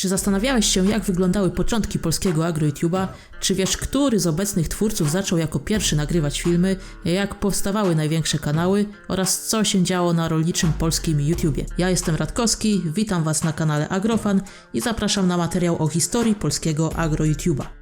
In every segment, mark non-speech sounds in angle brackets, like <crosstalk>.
Czy zastanawiałeś się, jak wyglądały początki polskiego agro-YouTube'a? Czy wiesz, który z obecnych twórców zaczął jako pierwszy nagrywać filmy? Jak powstawały największe kanały? Oraz co się działo na rolniczym polskim YouTubie? Ja jestem Radkowski, witam Was na kanale Agrofan i zapraszam na materiał o historii polskiego agro-YouTube'a.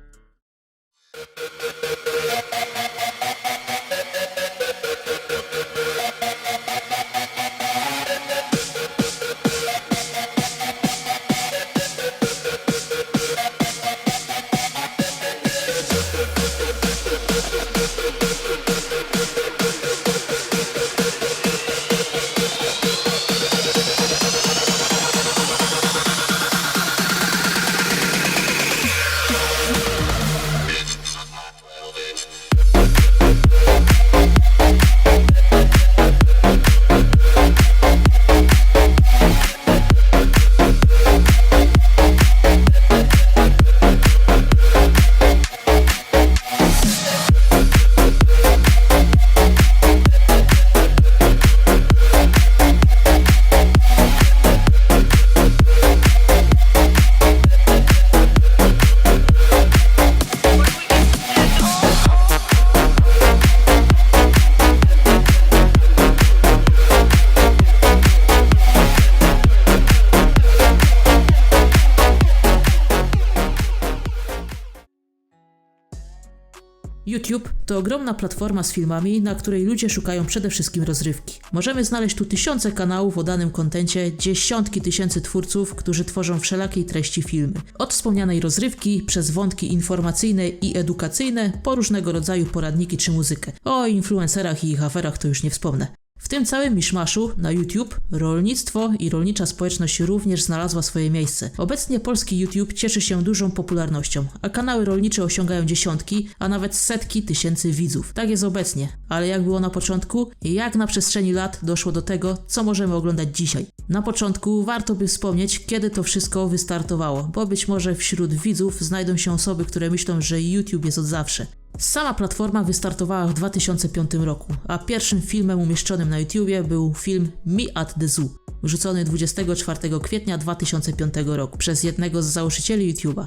To ogromna platforma z filmami, na której ludzie szukają przede wszystkim rozrywki. Możemy znaleźć tu tysiące kanałów o danym kontencie, dziesiątki tysięcy twórców, którzy tworzą wszelakiej treści filmy. Od wspomnianej rozrywki, przez wątki informacyjne i edukacyjne, po różnego rodzaju poradniki czy muzykę. O influencerach i ich aferach to już nie wspomnę. W tym całym miszmaszu na YouTube rolnictwo i rolnicza społeczność również znalazła swoje miejsce. Obecnie polski YouTube cieszy się dużą popularnością, a kanały rolnicze osiągają dziesiątki, a nawet setki tysięcy widzów. Tak jest obecnie, ale jak było na początku i jak na przestrzeni lat doszło do tego, co możemy oglądać dzisiaj. Na początku warto by wspomnieć, kiedy to wszystko wystartowało, bo być może wśród widzów znajdą się osoby, które myślą, że YouTube jest od zawsze. Sama platforma wystartowała w 2005 roku, a pierwszym filmem umieszczonym na YouTubie był film Me at the Zoo, wrzucony 24 kwietnia 2005 roku przez jednego z założycieli YouTube'a.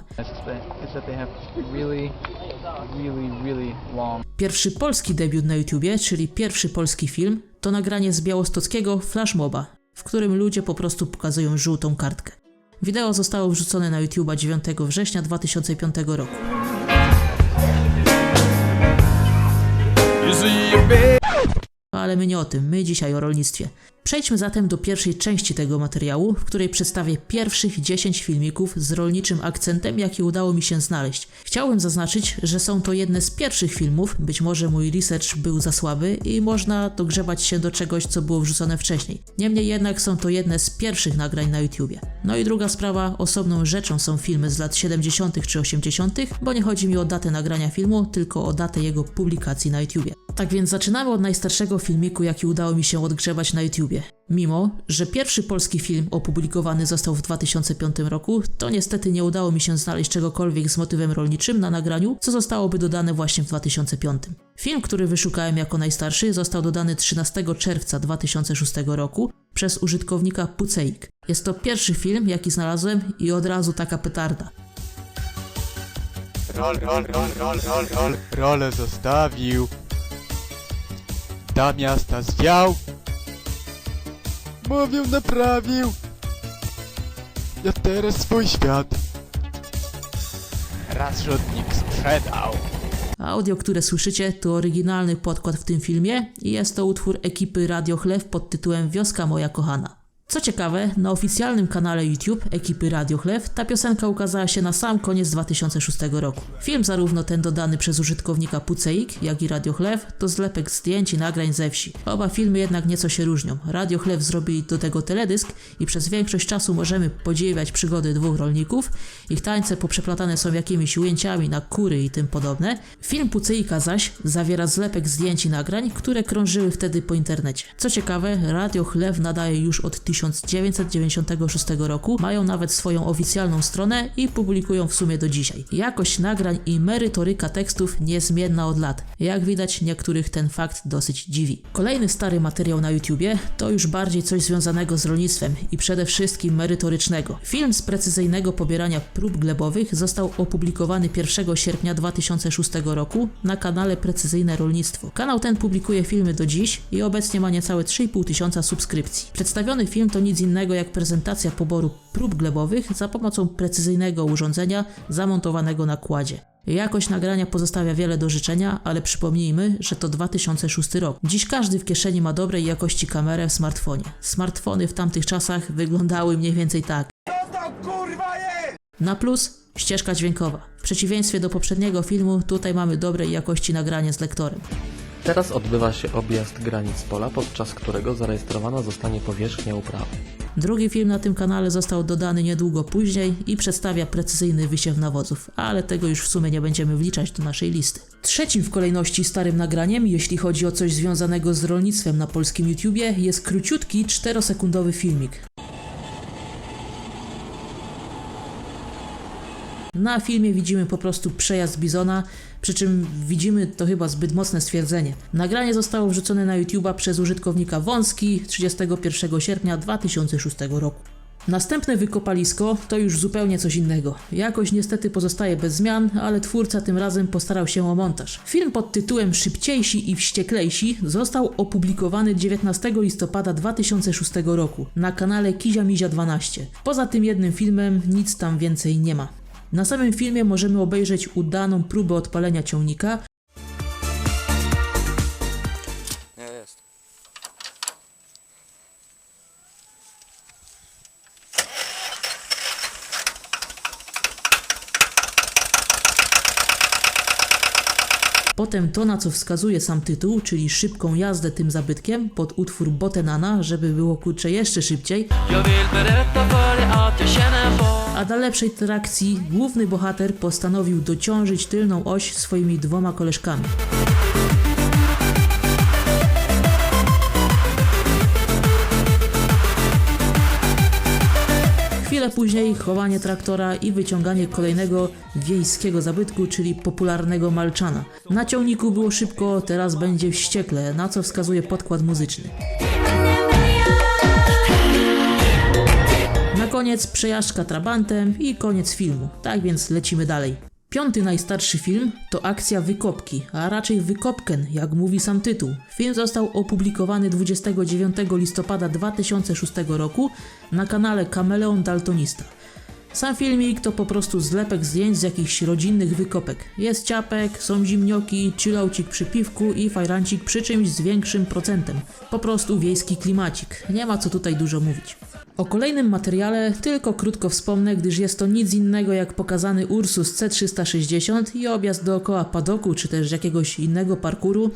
Pierwszy polski debiut na YouTubie, czyli pierwszy polski film, to nagranie z białostockiego flashmoba, w którym ludzie po prostu pokazują żółtą kartkę. Wideo zostało wrzucone na YouTube'a 9 września 2005 roku. Ale my nie o tym, my dzisiaj o rolnictwie. Przejdźmy zatem do pierwszej części tego materiału, w której przedstawię pierwszych 10 filmików z rolniczym akcentem, jakie udało mi się znaleźć. Chciałbym zaznaczyć, że są to jedne z pierwszych filmów, być może mój research był za słaby i można dogrzebać się do czegoś, co było wrzucone wcześniej. Niemniej jednak są to jedne z pierwszych nagrań na YouTubie. No i druga sprawa, osobną rzeczą są filmy z lat 70. czy 80., bo nie chodzi mi o datę nagrania filmu, tylko o datę jego publikacji na YouTubie. Tak więc zaczynamy od najstarszego filmiku, jaki udało mi się odgrzebać na YouTubie. Mimo, że pierwszy polski film opublikowany został w 2005 roku, to niestety nie udało mi się znaleźć czegokolwiek z motywem rolniczym na nagraniu, co zostałoby dodane właśnie w 2005. Film, który wyszukałem jako najstarszy, został dodany 13 czerwca 2006 roku przez użytkownika Puceik. Jest to pierwszy film, jaki znalazłem i od razu taka petarda. rol, rol, rol, rol, rol, rol, rolę zostawił. Da miasta zwiał. Mówił, naprawił. Ja teraz swój świat. Raz rzutnik sprzedał. Audio, które słyszycie, to oryginalny podkład w tym filmie i jest to utwór ekipy Radio Chleb pod tytułem Wioska moja kochana. Co ciekawe, na oficjalnym kanale YouTube ekipy Radio Chleb ta piosenka ukazała się na sam koniec 2006 roku. Film zarówno ten dodany przez użytkownika Puceik, jak i Radio Chleb to zlepek zdjęć i nagrań ze wsi. Oba filmy jednak nieco się różnią. Radio Chleb zrobili do tego teledysk i przez większość czasu możemy podziwiać przygody dwóch rolników. Ich tańce poprzeplatane są jakimiś ujęciami na kury i tym podobne. Film Puceika zaś zawiera zlepek zdjęć i nagrań, które krążyły wtedy po internecie. Co ciekawe, Radio Chleb nadaje już od 1996 roku, mają nawet swoją oficjalną stronę i publikują w sumie do dzisiaj. Jakość nagrań i merytoryka tekstów niezmienna od lat. Jak widać, niektórych ten fakt dosyć dziwi. Kolejny stary materiał na YouTubie to już bardziej coś związanego z rolnictwem i przede wszystkim merytorycznego. Film z precyzyjnego pobierania prób glebowych został opublikowany 1 sierpnia 2006 roku na kanale Precyzyjne Rolnictwo. Kanał ten publikuje filmy do dziś i obecnie ma niecałe 3,5 tysiąca subskrypcji. Przedstawiony film to nic innego jak prezentacja poboru prób glebowych za pomocą precyzyjnego urządzenia zamontowanego na kładzie. Jakość nagrania pozostawia wiele do życzenia, ale przypomnijmy, że to 2006 rok. Dziś każdy w kieszeni ma dobrej jakości kamerę w smartfonie. Smartfony w tamtych czasach wyglądały mniej więcej tak. Na plus ścieżka dźwiękowa. W przeciwieństwie do poprzedniego filmu, tutaj mamy dobrej jakości nagranie z lektorem. Teraz odbywa się objazd granic pola, podczas którego zarejestrowana zostanie powierzchnia uprawy. Drugi film na tym kanale został dodany niedługo później i przedstawia precyzyjny wysiew nawozów, ale tego już w sumie nie będziemy wliczać do naszej listy. Trzecim w kolejności starym nagraniem, jeśli chodzi o coś związanego z rolnictwem na polskim YouTubie, jest króciutki 4-sekundowy filmik. Na filmie widzimy po prostu przejazd bizona, przy czym widzimy to chyba zbyt mocne stwierdzenie. Nagranie zostało wrzucone na YouTube'a przez użytkownika Wąski 31 sierpnia 2006 roku. Następne wykopalisko to już zupełnie coś innego. Jakość niestety pozostaje bez zmian, ale twórca tym razem postarał się o montaż. Film pod tytułem Szybciejsi i Wścieklejsi został opublikowany 19 listopada 2006 roku na kanale Kizia Mizia 12. Poza tym jednym filmem nic tam więcej nie ma. Na samym filmie możemy obejrzeć udaną próbę odpalenia ciągnika, Nie, jest. Potem to, na co wskazuje sam tytuł, czyli szybką jazdę tym zabytkiem pod utwór Botenana, żeby było kurczę jeszcze szybciej. A dla lepszej trakcji główny bohater postanowił dociążyć tylną oś swoimi dwoma koleżkami. Chwilę później chowanie traktora i wyciąganie kolejnego wiejskiego zabytku, czyli popularnego malczana. Na ciągniku było szybko, teraz będzie wściekle, na co wskazuje podkład muzyczny. Koniec przejażdżka trabantem i koniec filmu. Tak więc lecimy dalej. Piąty najstarszy film to akcja Wykopki, a raczej Wykopken, jak mówi sam tytuł. Film został opublikowany 29 listopada 2006 roku na kanale Kameleon Daltonista. Sam filmik to po prostu zlepek zdjęć z jakichś rodzinnych wykopek. Jest ciapek, są zimnioki, chillaucik przy piwku i fajrancik przy czymś z większym procentem. Po prostu wiejski klimacik. Nie ma co tutaj dużo mówić. O kolejnym materiale tylko krótko wspomnę, gdyż jest to nic innego jak pokazany Ursus C360 i objazd dookoła padoku czy też jakiegoś innego parkuru.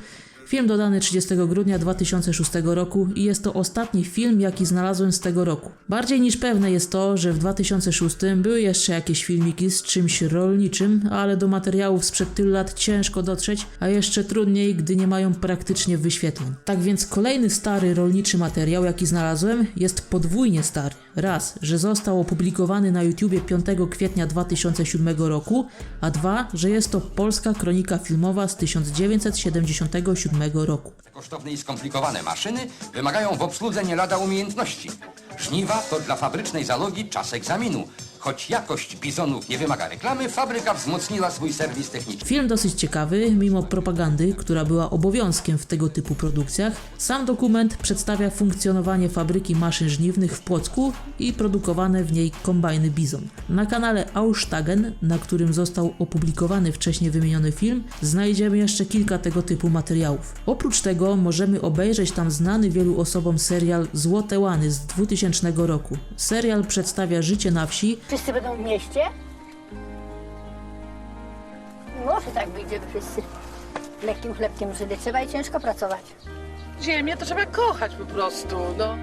Film dodany 30 grudnia 2006 roku i jest to ostatni film, jaki znalazłem z tego roku. Bardziej niż pewne jest to, że w 2006 były jeszcze jakieś filmiki z czymś rolniczym, ale do materiałów sprzed tylu lat ciężko dotrzeć, a jeszcze trudniej, gdy nie mają praktycznie wyświetleń. Tak więc kolejny stary rolniczy materiał, jaki znalazłem, jest podwójnie stary. Raz, że został opublikowany na YouTubie 5 kwietnia 2007 roku, a dwa, że jest to polska kronika filmowa z 1977 roku. Kosztowne i skomplikowane maszyny wymagają w obsłudze nie lada umiejętności. Żniwa to dla fabrycznej zalogi czas egzaminu. Choć jakość bizonów nie wymaga reklamy, fabryka wzmocniła swój serwis techniczny. Film dosyć ciekawy, mimo propagandy, która była obowiązkiem w tego typu produkcjach. Sam dokument przedstawia funkcjonowanie fabryki maszyn żniwnych w Płocku i produkowane w niej kombajny Bizon. Na kanale Ausstagen, na którym został opublikowany wcześniej wymieniony film, znajdziemy jeszcze kilka tego typu materiałów. Oprócz tego możemy obejrzeć tam znany wielu osobom serial Złote Łany z 2000 roku. Serial przedstawia życie na wsi, Wszyscy będą w mieście? Może tak żeby wszyscy lekkim chlebkiem żyli. Trzeba i ciężko pracować. Ziemię to trzeba kochać po prostu, no.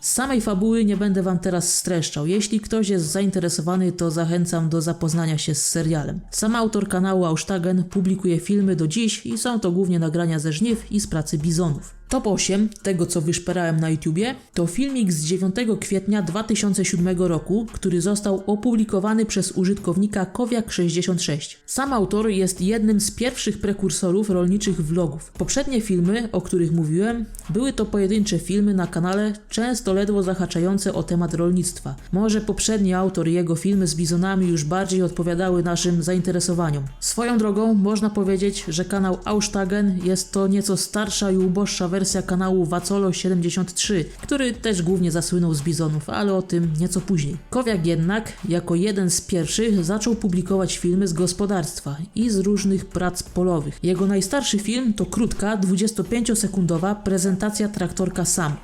Z samej fabuły nie będę wam teraz streszczał. Jeśli ktoś jest zainteresowany, to zachęcam do zapoznania się z serialem. Sam autor kanału Ausstagen publikuje filmy do dziś i są to głównie nagrania ze żniw i z pracy bizonów. Top 8 tego, co wyszperałem na YouTubie, to filmik z 9 kwietnia 2007 roku, który został opublikowany przez użytkownika Kowiak66. Sam autor jest jednym z pierwszych prekursorów rolniczych vlogów. Poprzednie filmy, o których mówiłem, były to pojedyncze filmy na kanale, często ledwo zahaczające o temat rolnictwa. Może poprzedni autor i jego filmy z bizonami już bardziej odpowiadały naszym zainteresowaniom. Swoją drogą można powiedzieć, że kanał Ausstagen jest to nieco starsza i uboższa wersja kanału Wacolo 73, który też głównie zasłynął z bizonów, ale o tym nieco później. Kowiak jednak, jako jeden z pierwszych, zaczął publikować filmy z gospodarstwa i z różnych prac polowych. Jego najstarszy film to krótka, 25-sekundowa prezentacja traktorka Sam.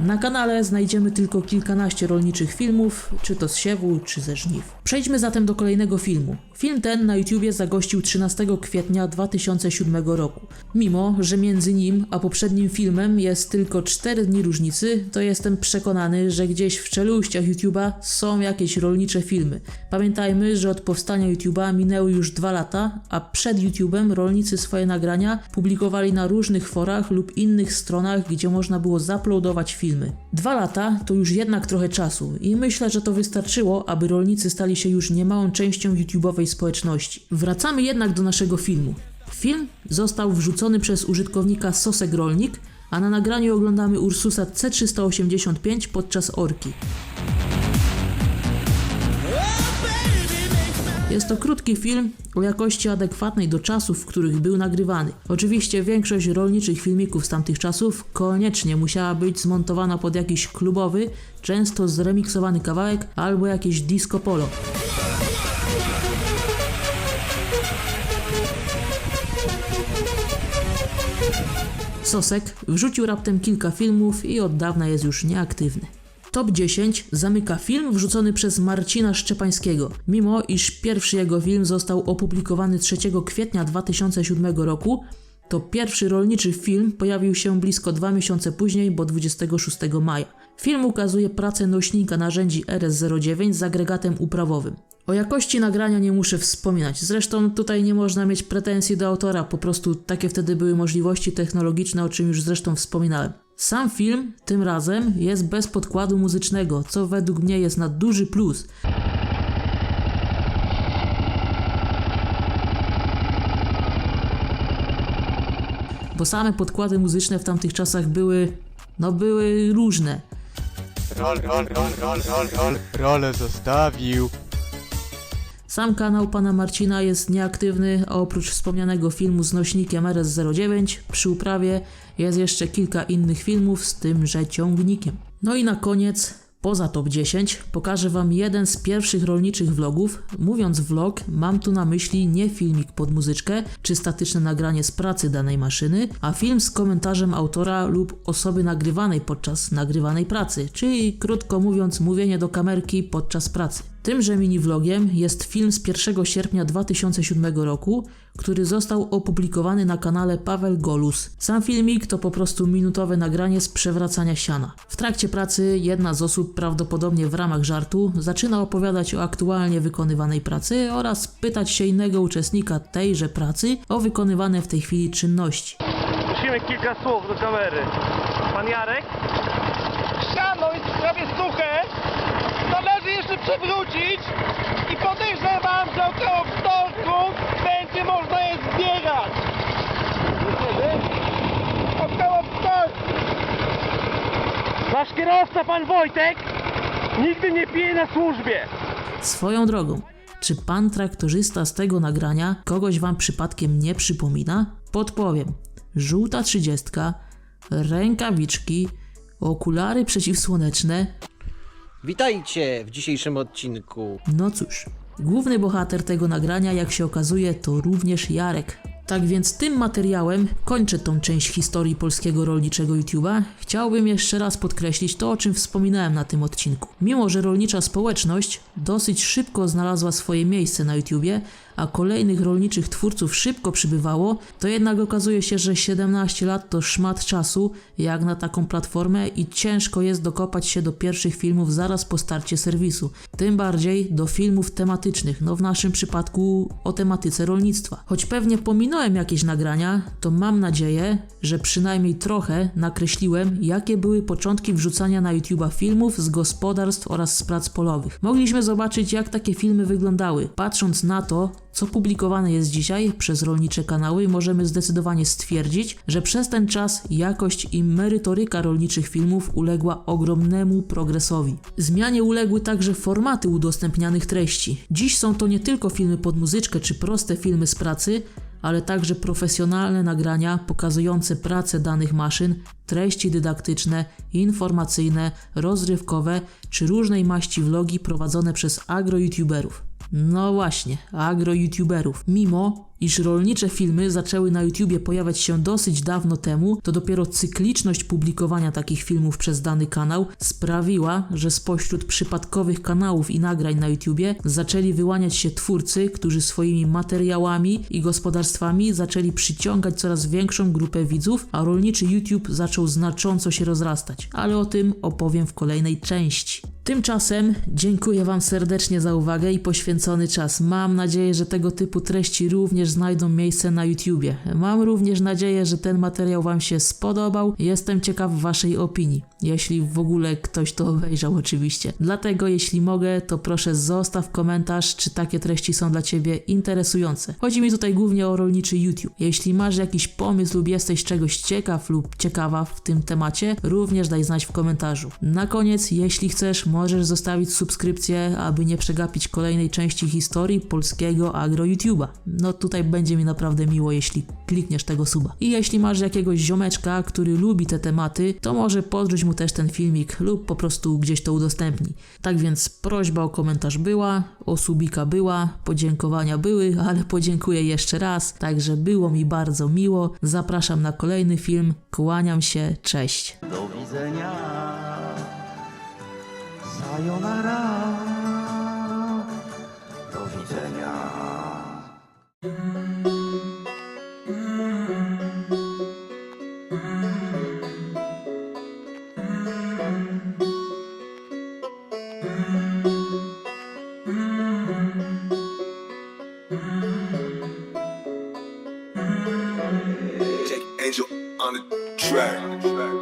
Na kanale znajdziemy tylko kilkanaście rolniczych filmów, czy to z siewu, czy ze żniw. Przejdźmy zatem do kolejnego filmu. Film ten na YouTubie zagościł 13 kwietnia 2007 roku. Mimo, że między nim a poprzednim filmem jest tylko 4 dni różnicy, to jestem przekonany, że gdzieś w czeluściach YouTuba są jakieś rolnicze filmy. Pamiętajmy, że od powstania YouTuba minęły już 2 lata, a przed YouTubem rolnicy swoje nagrania publikowali na różnych forach lub innych stronach, gdzie można było zaploadować filmy. Dwa lata to już jednak trochę czasu i myślę, że to wystarczyło, aby rolnicy stali się już niemałą częścią YouTube'owej społeczności. Wracamy jednak do naszego filmu. Film został wrzucony przez użytkownika Sosek Rolnik, a na nagraniu oglądamy Ursusa C385 podczas orki. Jest to krótki film o jakości adekwatnej do czasów, w których był nagrywany. Oczywiście większość rolniczych filmików z tamtych czasów koniecznie musiała być zmontowana pod jakiś klubowy, często zremiksowany kawałek albo jakieś disco polo. Sosek wrzucił raptem kilka filmów i od dawna jest już nieaktywny. Top 10 zamyka film wrzucony przez Marcina Szczepańskiego. Mimo iż pierwszy jego film został opublikowany 3 kwietnia 2007 roku, to pierwszy rolniczy film pojawił się blisko dwa miesiące później, bo 26 maja. Film ukazuje pracę nośnika narzędzi RS09 z agregatem uprawowym. O jakości nagrania nie muszę wspominać, zresztą tutaj nie można mieć pretensji do autora, po prostu takie wtedy były możliwości technologiczne, o czym już zresztą wspominałem. Sam film tym razem jest bez podkładu muzycznego, co według mnie jest na duży plus. Bo same podkłady muzyczne w tamtych czasach były, no były różne. Rol, rol, rol, rol, rol, rol. Rolę zostawił. Sam kanał pana Marcina jest nieaktywny, a oprócz wspomnianego filmu z nośnikiem RS09 przy uprawie jest jeszcze kilka innych filmów z tymże ciągnikiem. No i na koniec, poza top 10, pokażę wam jeden z pierwszych rolniczych vlogów. Mówiąc vlog, mam tu na myśli nie filmik pod muzyczkę czy statyczne nagranie z pracy danej maszyny, a film z komentarzem autora lub osoby nagrywanej podczas nagrywanej pracy, czyli krótko mówiąc mówienie do kamerki podczas pracy. Tymże mini-vlogiem jest film z 1 sierpnia 2007 roku, który został opublikowany na kanale Paweł Golus. Sam filmik to po prostu minutowe nagranie z przewracania siana. W trakcie pracy jedna z osób, prawdopodobnie w ramach żartu, zaczyna opowiadać o aktualnie wykonywanej pracy oraz pytać się innego uczestnika tejże pracy o wykonywane w tej chwili czynności. Musimy kilka słów do kamery. Pan Jarek? Siano jest prawie suche. Należy jeszcze przewrócić i podejrzewam, że około będzie można je zbierać. Około wtorku. Nasz kierowca, pan Wojtek, nigdy nie pije na służbie. Swoją drogą, czy pan traktorzysta z tego nagrania kogoś wam przypadkiem nie przypomina? Podpowiem. Żółta trzydziestka, rękawiczki, okulary przeciwsłoneczne. Witajcie w dzisiejszym odcinku. No cóż, główny bohater tego nagrania, jak się okazuje, to również Jarek. Tak więc tym materiałem kończę tą część historii polskiego rolniczego YouTube'a. Chciałbym jeszcze raz podkreślić to, o czym wspominałem na tym odcinku. Mimo, że rolnicza społeczność dosyć szybko znalazła swoje miejsce na YouTubie, a kolejnych rolniczych twórców szybko przybywało, to jednak okazuje się, że 17 lat to szmat czasu jak na taką platformę i ciężko jest dokopać się do pierwszych filmów zaraz po starcie serwisu. Tym bardziej do filmów tematycznych, no w naszym przypadku o tematyce rolnictwa. Choć pewnie pominąłem ominąłem jakieś nagrania, to mam nadzieję, że przynajmniej trochę nakreśliłem, jakie były początki wrzucania na YouTube'a filmów z gospodarstw oraz z prac polowych. Mogliśmy zobaczyć, jak takie filmy wyglądały. Patrząc na to, co publikowane jest dzisiaj przez rolnicze kanały, możemy zdecydowanie stwierdzić, że przez ten czas jakość i merytoryka rolniczych filmów uległa ogromnemu progresowi. Zmianie uległy także formaty udostępnianych treści. Dziś są to nie tylko filmy pod muzyczkę czy proste filmy z pracy, ale także profesjonalne nagrania pokazujące pracę danych maszyn, treści dydaktyczne, informacyjne, rozrywkowe czy różnej maści vlogi prowadzone przez agro-youtuberów. No właśnie, agro-youtuberów. Mimo, iż rolnicze filmy zaczęły na YouTubie pojawiać się dosyć dawno temu, to dopiero cykliczność publikowania takich filmów przez dany kanał sprawiła, że spośród przypadkowych kanałów i nagrań na YouTubie zaczęli wyłaniać się twórcy, którzy swoimi materiałami i gospodarstwami zaczęli przyciągać coraz większą grupę widzów, a rolniczy YouTube zaczął znacząco się rozrastać. Ale o tym opowiem w kolejnej części. Tymczasem dziękuję Wam serdecznie za uwagę i poświęcony czas. Mam nadzieję, że tego typu treści również znajdą miejsce na YouTubie. Mam również nadzieję, że ten materiał Wam się spodobał. Jestem ciekaw Waszej opinii, jeśli w ogóle ktoś to obejrzał <laughs> oczywiście. Dlatego jeśli mogę, to proszę zostaw komentarz, czy takie treści są dla Ciebie interesujące. Chodzi mi tutaj głównie o rolniczy YouTube. Jeśli masz jakiś pomysł lub jesteś czegoś ciekaw lub ciekawa w tym temacie, również daj znać w komentarzu. Na koniec, jeśli chcesz, możesz zostawić subskrypcję, aby nie przegapić kolejnej części historii polskiego agro YouTube'a. No tutaj będzie mi naprawdę miło, jeśli klikniesz tego suba. I jeśli masz jakiegoś ziomeczka, który lubi te tematy, to może podrzuć mu też ten filmik lub po prostu gdzieś to udostępnij. Tak więc prośba o komentarz była, o subika była, podziękowania były, <laughs> ale podziękuję jeszcze raz, także było mi bardzo miło. Zapraszam na kolejny film, kłaniam się, cześć. Do widzenia. Sayonara. Track.